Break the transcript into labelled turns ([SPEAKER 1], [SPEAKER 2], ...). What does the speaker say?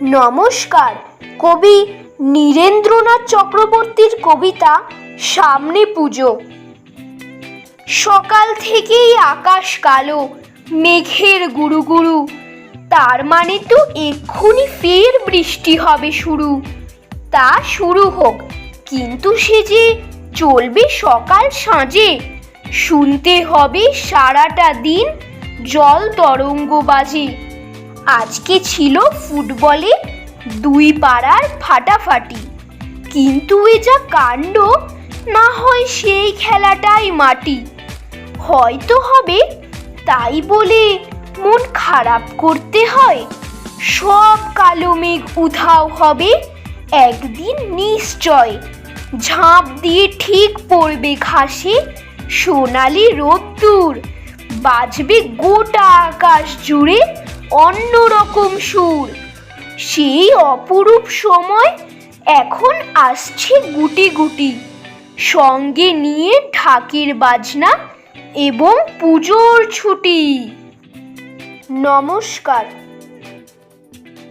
[SPEAKER 1] নমস্কার। কবি নীরেন্দ্রনাথ চক্রবর্তীর কবিতা সামনে পুজো। সকাল থেকেই আকাশ কালো, মেঘের গুরু গুরু তার মানে তো এক্ষুনি ফের বৃষ্টি হবে শুরু। তা শুরু হোক, কিন্তু সে যে চলবে সকাল সাঁজে, শুনতে হবে সারাটা দিন জল তরঙ্গ বাজে। আজকে ছিল ফুটবলে দুই পাড়ার ফাটাফাটি। কিন্তু এ যা কাণ্ড, না হয় সেই খেলাটাই মাটি। হয়তো হবে তাই বলে মন খারাপ করতে হয়। সব কালো মেঘ উধাও হবে, একদিন নিশ্চয়। ঝাঁপ দিয়ে ঠিক পড়বে ঘাসে সোনালি রোদ্দুর। বাজবে গোটা আকাশ জুড়ে অন্যরকম সুর। সেই অপরূপ সময় এখন আসছে গুটি গুটি। সঙ্গে নিয়ে ঢাকির বাজনা এবং পুজোর ছুটি। নমস্কার।